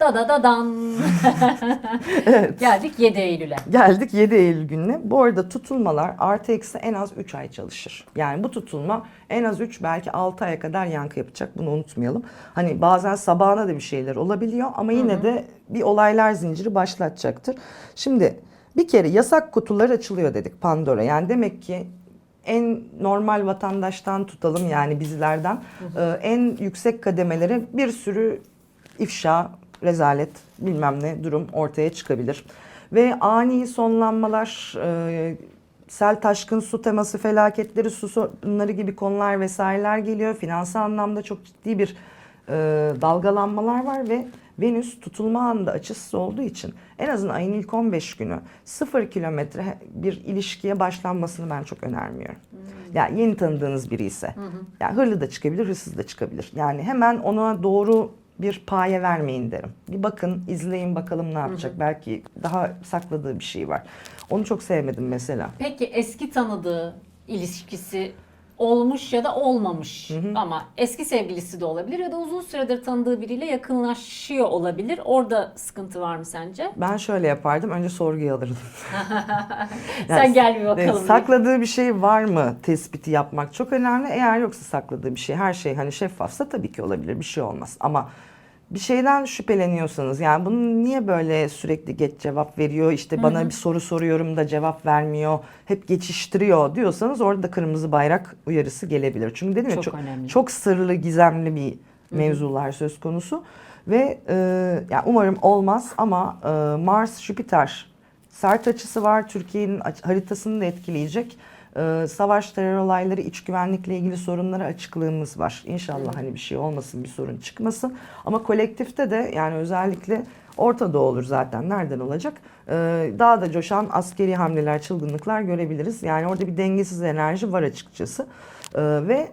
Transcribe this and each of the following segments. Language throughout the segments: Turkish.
Da da da dan. Geldik 7 Eylül'e. Geldik 7 Eylül gününe. Bu arada tutulmalar artı eksi en az 3 ay çalışır. Yani bu tutulma en az 3 belki 6 aya kadar yankı yapacak. Bunu unutmayalım. Hani bazen sabahına da bir şeyler olabiliyor ama yine de bir olaylar zinciri başlatacaktır. Şimdi bir kere yasak kutular açılıyor dedik Pandora. Yani demek ki en normal vatandaştan tutalım yani bizlerden e, en yüksek kademelere bir sürü ifşa, rezalet bilmem ne durum ortaya çıkabilir. Ve ani sonlanmalar, e, sel taşkın su teması felaketleri, su sorunları gibi konular vesaireler geliyor. Finansal anlamda çok ciddi bir e, dalgalanmalar var ve Venüs tutulma anında açısız olduğu için en azından ayın ilk 15 günü sıfır kilometre bir ilişkiye başlanmasını ben çok önermiyorum. Yani yeni tanıdığınız biri ise. Yani hırlı da çıkabilir, hırsız da çıkabilir. Yani hemen ona doğru bir paye vermeyin derim. Bir bakın, izleyin bakalım ne yapacak. Belki daha sakladığı bir şey var. Onu çok sevmedim mesela. Peki eski tanıdığı ilişkisi olmuş ya da olmamış ama eski sevgilisi de olabilir ya da uzun süredir tanıdığı biriyle yakınlaşıyor olabilir. Orada sıkıntı var mı sence? Ben şöyle yapardım. Önce sorguya alırdım. Sen gel bir Evet, bakalım. diye. sakladığı bir şey var mı tespiti yapmak çok önemli. Eğer yoksa sakladığı bir şey, her şey hani şeffafsa tabii ki olabilir. Bir şey olmaz. Ama bir şeyden şüpheleniyorsanız yani bunu niye böyle sürekli geç cevap veriyor işte bana bir soru soruyorum da cevap vermiyor hep geçiştiriyor diyorsanız orada da kırmızı bayrak uyarısı gelebilir. Çünkü dedim ya Çok çok, önemli. çok sırlı gizemli bir mevzular söz konusu ve e, yani umarım olmaz ama e, Mars Jüpiter sert açısı var Türkiye'nin haritasını da etkileyecek. E, savaş, terör olayları, iç güvenlikle ilgili sorunlara açıklığımız var. İnşallah hani bir şey olmasın, bir sorun çıkmasın. Ama kolektifte de yani özellikle Orta Doğu olur zaten. Nereden olacak? E, daha da coşan askeri hamleler, çılgınlıklar görebiliriz. Yani orada bir dengesiz enerji var açıkçası. E, ve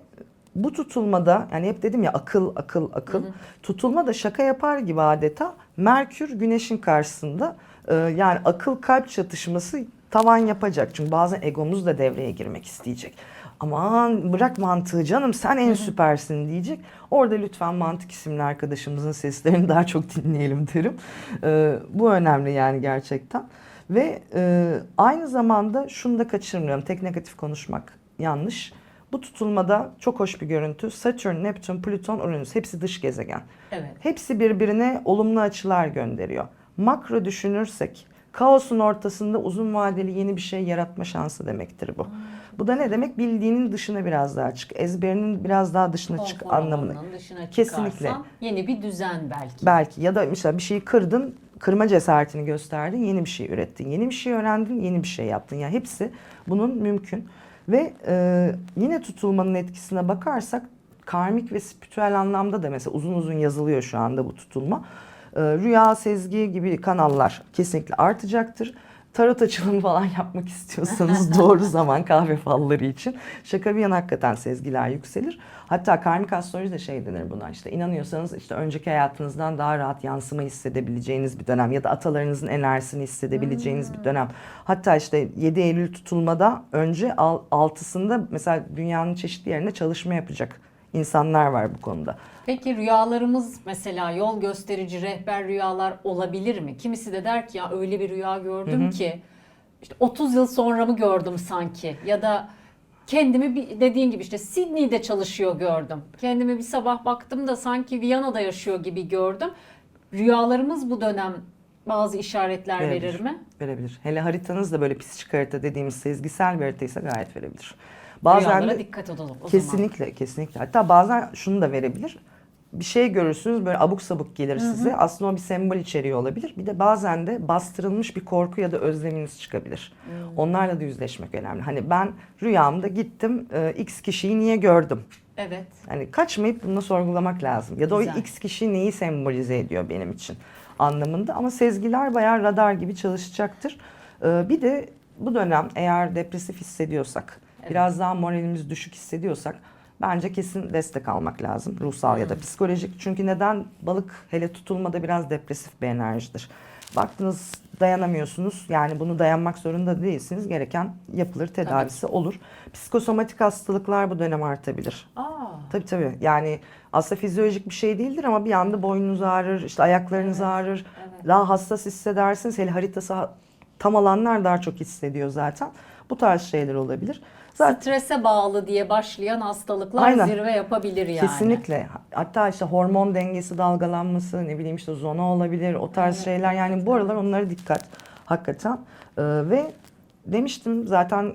bu tutulmada yani hep dedim ya akıl akıl akıl tutulma da şaka yapar gibi adeta Merkür Güneş'in karşısında e, yani akıl kalp çatışması tavan yapacak. Çünkü bazen egomuz da devreye girmek isteyecek. Aman bırak mantığı canım sen en süpersin diyecek. Orada lütfen mantık isimli arkadaşımızın seslerini daha çok dinleyelim derim. E, bu önemli yani gerçekten. Ve e, aynı zamanda şunu da kaçırmıyorum. Tek negatif konuşmak yanlış. Bu tutulmada çok hoş bir görüntü. Satürn, Neptün, Plüton, Uranüs hepsi dış gezegen. Evet. Hepsi birbirine olumlu açılar gönderiyor. Makro düşünürsek kaosun ortasında uzun vadeli yeni bir şey yaratma şansı demektir bu. Bu da ne demek? Bildiğinin dışına biraz daha çık. Ezberinin biraz daha dışına çık anlamını. dışına Kesinlikle. yeni bir düzen belki. Belki ya da mesela bir şeyi kırdın, kırma cesaretini gösterdin, yeni bir şey ürettin. Yeni bir şey öğrendin, yeni bir şey yaptın. Yani hepsi bunun mümkün. Ve e, yine tutulmanın etkisine bakarsak karmik ve spiritüel anlamda da mesela uzun uzun yazılıyor şu anda bu tutulma. E, rüya, sezgi gibi kanallar kesinlikle artacaktır. Tarot açılımı falan yapmak istiyorsanız doğru zaman kahve falları için. Şaka bir yana hakikaten sezgiler yükselir. Hatta karmik astroloji de şey denir buna işte inanıyorsanız işte önceki hayatınızdan daha rahat yansıma hissedebileceğiniz bir dönem ya da atalarınızın enerjisini hissedebileceğiniz bir dönem. Hatta işte 7 Eylül tutulmada önce al- altısında mesela dünyanın çeşitli yerinde çalışma yapacak insanlar var bu konuda. Peki rüyalarımız mesela yol gösterici rehber rüyalar olabilir mi? Kimisi de der ki ya öyle bir rüya gördüm ki işte 30 yıl sonra mı gördüm sanki ya da kendimi bir dediğin gibi işte Sydney'de çalışıyor gördüm. Kendimi bir sabah baktım da sanki Viyana'da yaşıyor gibi gördüm. Rüyalarımız bu dönem bazı işaretler verir Verebilir. mi? Verebilir. Hele haritanız da böyle psikik harita dediğimiz sezgisel bir haritaysa gayet verebilir. Bazen de dikkat edelim o zaman. kesinlikle kesinlikle. Hatta bazen şunu da verebilir. Bir şey görürsünüz böyle abuk sabuk gelir size. Aslında o bir sembol içeriyor olabilir. Bir de bazen de bastırılmış bir korku ya da özleminiz çıkabilir. Onlarla da yüzleşmek önemli. Hani ben rüyamda gittim e, X kişiyi niye gördüm? Evet. Hani kaçmayıp bunu sorgulamak lazım. Ya da Güzel. o X kişi neyi sembolize ediyor benim için anlamında. Ama sezgiler bayağı radar gibi çalışacaktır. Ee, bir de bu dönem eğer depresif hissediyorsak, biraz daha moralimiz düşük hissediyorsak bence kesin destek almak lazım. Ruhsal ya da psikolojik. Çünkü neden balık hele tutulmada biraz depresif bir enerjidir. Baktınız dayanamıyorsunuz. Yani bunu dayanmak zorunda değilsiniz. Gereken yapılır, tedavisi olur. Psikosomatik hastalıklar bu dönem artabilir. Aa, Tabii tabii. Yani aslında fizyolojik bir şey değildir ama bir anda boynunuz ağrır, işte ayaklarınız Evet, ağrır. evet. Daha hassas hissedersiniz. Hele haritası ha- tam alanlar daha çok hissediyor zaten. Bu tarz şeyler olabilir. Zaten strese bağlı diye başlayan hastalıklar Aynen. zirve yapabilir yani. kesinlikle. Hatta işte hormon dengesi dalgalanması, ne bileyim işte zona olabilir, o tarz Evet, şeyler. Yani bu aralar onlara dikkat hakikaten. Ee, ve demiştim zaten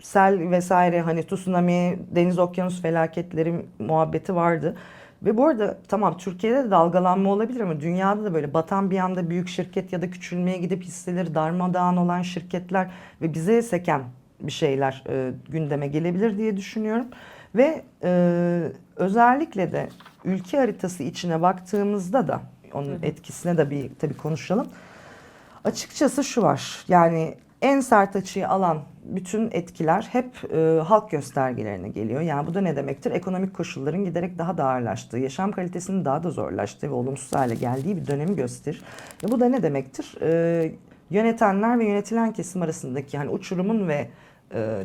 sel vesaire hani tsunami, deniz okyanus felaketleri muhabbeti vardı. Ve bu arada tamam Türkiye'de de dalgalanma olabilir ama dünyada da böyle batan bir anda büyük şirket ya da küçülmeye gidip hisseleri darmadağın olan şirketler ve bize seken bir şeyler e, gündeme gelebilir diye düşünüyorum. Ve e, özellikle de ülke haritası içine baktığımızda da onun etkisine de bir tabii konuşalım. Açıkçası şu var. Yani en sert açıyı alan bütün etkiler hep e, halk göstergelerine geliyor. Yani bu da ne demektir? Ekonomik koşulların giderek daha da ağırlaştığı, yaşam kalitesinin daha da zorlaştığı ve olumsuz hale geldiği bir dönemi gösterir. E, bu da ne demektir? E, yönetenler ve yönetilen kesim arasındaki hani uçurumun ve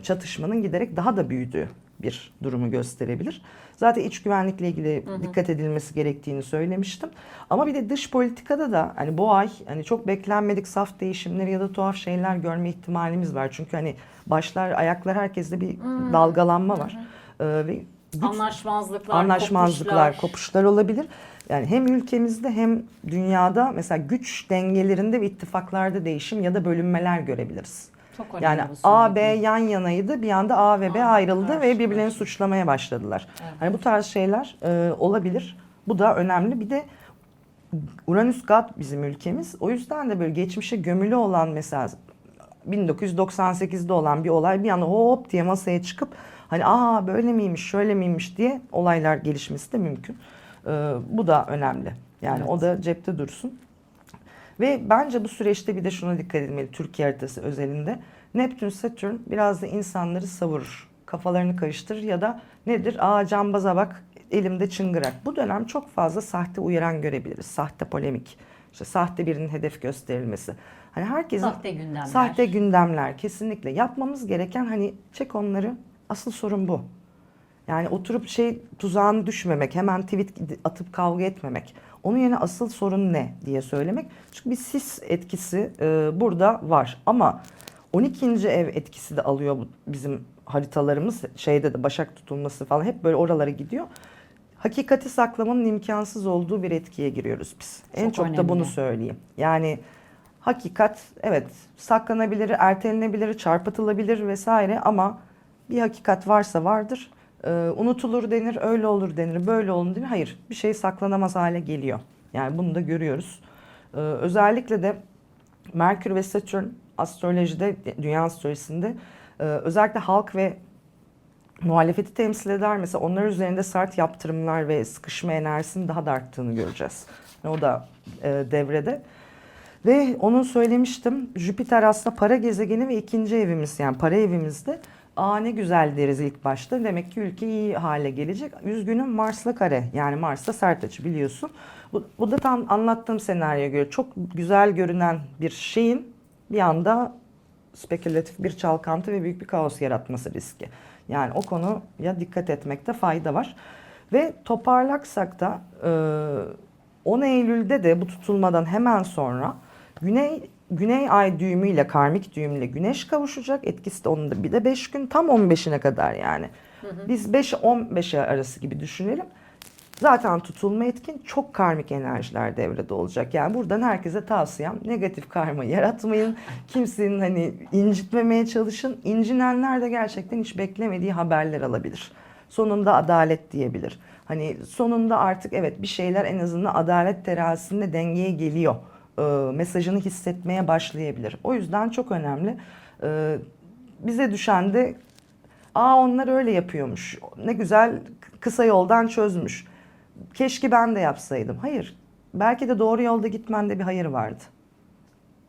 çatışmanın giderek daha da büyüdüğü bir durumu gösterebilir. Zaten iç güvenlikle ilgili dikkat edilmesi gerektiğini söylemiştim. Ama bir de dış politikada da hani bu ay hani çok beklenmedik saf değişimleri ya da tuhaf şeyler görme ihtimalimiz var. Çünkü hani başlar ayaklar herkeste bir dalgalanma var. Ee, ve güç- Anlaşmazlıklar, anlaşmazlıklar, kopuşlar. kopuşlar olabilir. Yani hem ülkemizde hem dünyada mesela güç dengelerinde ve ittifaklarda değişim ya da bölünmeler görebiliriz. Çok önemli Yani bu A, B yan yanaydı bir anda A ve B Aa, ayrıldı ve birbirlerini karşı. suçlamaya başladılar. Evet. Hani bu tarz şeyler e, olabilir. Bu da önemli. Bir de Uranüs God bizim ülkemiz. O yüzden de böyle geçmişe gömülü olan mesela 1998'de olan bir olay bir anda hop diye masaya çıkıp hani aa böyle miymiş şöyle miymiş diye olaylar gelişmesi de mümkün. E, bu da önemli. Yani Evet. o da cepte dursun. Ve bence bu süreçte bir de şuna dikkat edilmeli Türkiye haritası özelinde. Neptün, Satürn biraz da insanları savurur. Kafalarını karıştırır ya da nedir? Aa cambaza bak elimde çıngırak. Bu dönem çok fazla sahte uyaran görebiliriz. Sahte polemik. İşte sahte birinin hedef gösterilmesi. Hani herkesin Sahte gündemler. sahte gündemler kesinlikle. Yapmamız gereken hani çek onları. Asıl sorun bu. Yani oturup şey tuzağına düşmemek, hemen tweet atıp kavga etmemek. Onun yerine asıl sorun ne diye söylemek. Çünkü bir sis etkisi e, burada var. Ama 12. ev etkisi de alıyor bizim haritalarımız. Şeyde de başak tutulması falan hep böyle oralara gidiyor. Hakikati saklamanın imkansız olduğu bir etkiye giriyoruz biz. en Çok çok da önemli. bunu söyleyeyim. Yani hakikat evet saklanabilir, ertelenebilir, çarpıtılabilir vesaire ama bir hakikat varsa vardır. Ee, unutulur denir, öyle olur denir, böyle olur denir. Hayır, bir şey saklanamaz hale geliyor. Yani bunu da görüyoruz. Ee, özellikle de Merkür ve Satürn astrolojide, dünya astrolojisinde e, özellikle halk ve muhalefeti temsil eder. Mesela onlar üzerinde sert yaptırımlar ve sıkışma enerjisinin daha da arttığını göreceğiz. O da e, devrede. Ve onu söylemiştim. Jüpiter aslında para gezegeni ve ikinci evimiz yani para evimizde. Aa ne güzel deriz ilk başta. Demek ki ülke iyi hale gelecek. Üzgünüm Mars'la kare. Yani Mars'ta sert açı biliyorsun. Bu, bu da tam anlattığım senaryoya göre çok güzel görünen bir şeyin bir anda spekülatif bir çalkantı ve büyük bir kaos yaratması riski. Yani o konuya dikkat etmekte fayda var. Ve toparlaksak da e, 10 Eylül'de de bu tutulmadan hemen sonra Güney Güney Ay düğümüyle karmik düğümle Güneş kavuşacak. Etkisi de onun da bir de 5 gün tam 15'ine kadar yani. Biz 5 15'e arası gibi düşünelim. Zaten tutulma etkin çok karmik enerjiler devrede olacak. Yani buradan herkese tavsiyem negatif karma yaratmayın. Kimsenin hani incitmemeye çalışın. İncinenler de gerçekten hiç beklemediği haberler alabilir. Sonunda adalet diyebilir. Hani sonunda artık evet bir şeyler en azından adalet terazisinde dengeye geliyor. Ee, mesajını hissetmeye başlayabilir. O yüzden çok önemli. Ee, bize düşen de aa onlar öyle yapıyormuş. Ne güzel kısa yoldan çözmüş. Keşke ben de yapsaydım. Hayır. Belki de doğru yolda gitmende bir hayır vardı.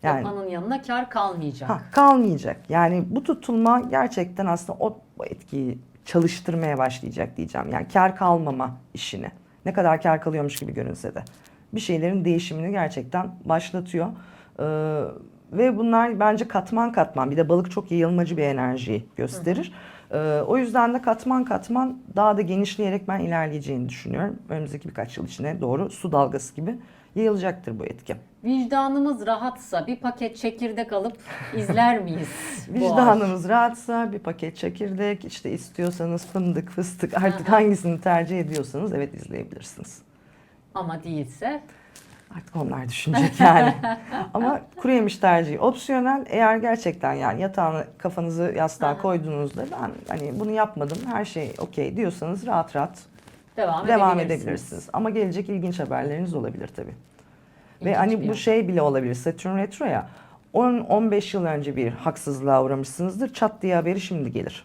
Yani Yapanın yanına kar kalmayacak. ha, kalmayacak. Yani bu tutulma gerçekten aslında o o etkiyi çalıştırmaya başlayacak diyeceğim. Yani kar kalmama işini. Ne kadar kar kalıyormuş gibi görünse de. Bir şeylerin değişimini gerçekten başlatıyor. Ee, ve bunlar bence katman katman. Bir de balık çok yayılmacı bir enerji gösterir. Ee, o yüzden de katman katman daha da genişleyerek ben ilerleyeceğini düşünüyorum. Önümüzdeki birkaç yıl içine doğru su dalgası gibi yayılacaktır bu etki. Vicdanımız rahatsa bir paket çekirdek alıp izler miyiz? Vicdanınız rahatsa bir paket çekirdek, işte istiyorsanız fındık, fıstık artık hangisini tercih ediyorsanız evet izleyebilirsiniz. Ama değilse Artık onlar düşünecek yani. Ama kuru yemiş tercihi opsiyonel. Eğer gerçekten yani yatağını kafanızı yastığa koyduğunuzda ben hani bunu yapmadım her şey okey diyorsanız rahat rahat devam, devam edebilirsiniz. edebilirsiniz. Ama gelecek ilginç haberleriniz olabilir tabii. Ve İlginç hani bir bu yer. şey bile olabilir. Satürn retro ya. 10-15 yıl önce bir haksızlığa uğramışsınızdır. Çat diye haberi şimdi gelir.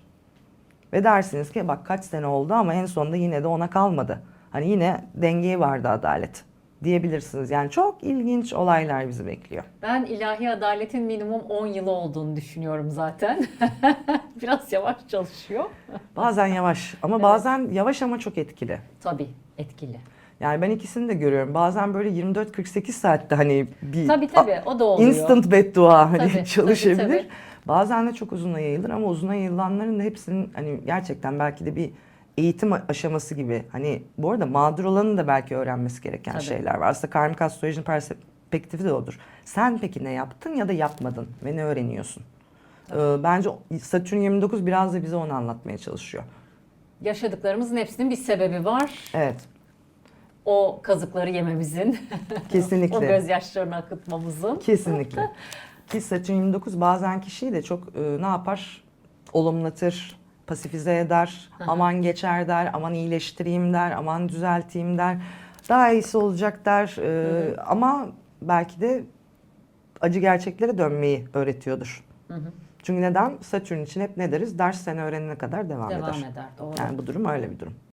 Ve dersiniz ki bak kaç sene oldu ama en sonunda yine de ona kalmadı. Hani yine dengeye vardı adalet diyebilirsiniz. Yani çok ilginç olaylar bizi bekliyor. Ben ilahi adaletin minimum 10 yılı olduğunu düşünüyorum zaten. Biraz yavaş çalışıyor. Bazen yavaş ama bazen yavaş ama çok etkili. Tabii etkili. Yani ben ikisini de görüyorum. Bazen böyle 24-48 saatte hani bir Tabii tabii o da oluyor. instant beddua hani Tabii, çalışabilir. tabii, tabii. Bazen de çok uzuna yayılır ama uzuna yayılanların da hepsinin hani gerçekten belki de bir eğitim aşaması gibi. Hani bu arada mağdur olanın da belki öğrenmesi gereken Tabii. şeyler var. Aslında karmik astrolojinin perspektifi de odur. Sen peki ne yaptın ya da yapmadın ve ne öğreniyorsun? Ee, bence Satürn 29 biraz da bize onu anlatmaya çalışıyor. Yaşadıklarımızın hepsinin bir sebebi var. Evet, O kazıkları yememizin, kesinlikle. o gözyaşlarını akıtmamızın. Kesinlikle. Ki Satürn 29 bazen kişiyi de çok e, ne yapar? Olumlatır, pasifize eder, Hı hı. aman geçer der, aman iyileştireyim der, aman düzelteyim der. Daha iyisi olacak der E, ama belki de acı gerçeklere dönmeyi öğretiyordur. Hı hı. Çünkü neden? Satürn için hep ne deriz? Ders seni öğrenene kadar devam, Devam eder. eder. Doğru. Yani bu durum öyle bir durum.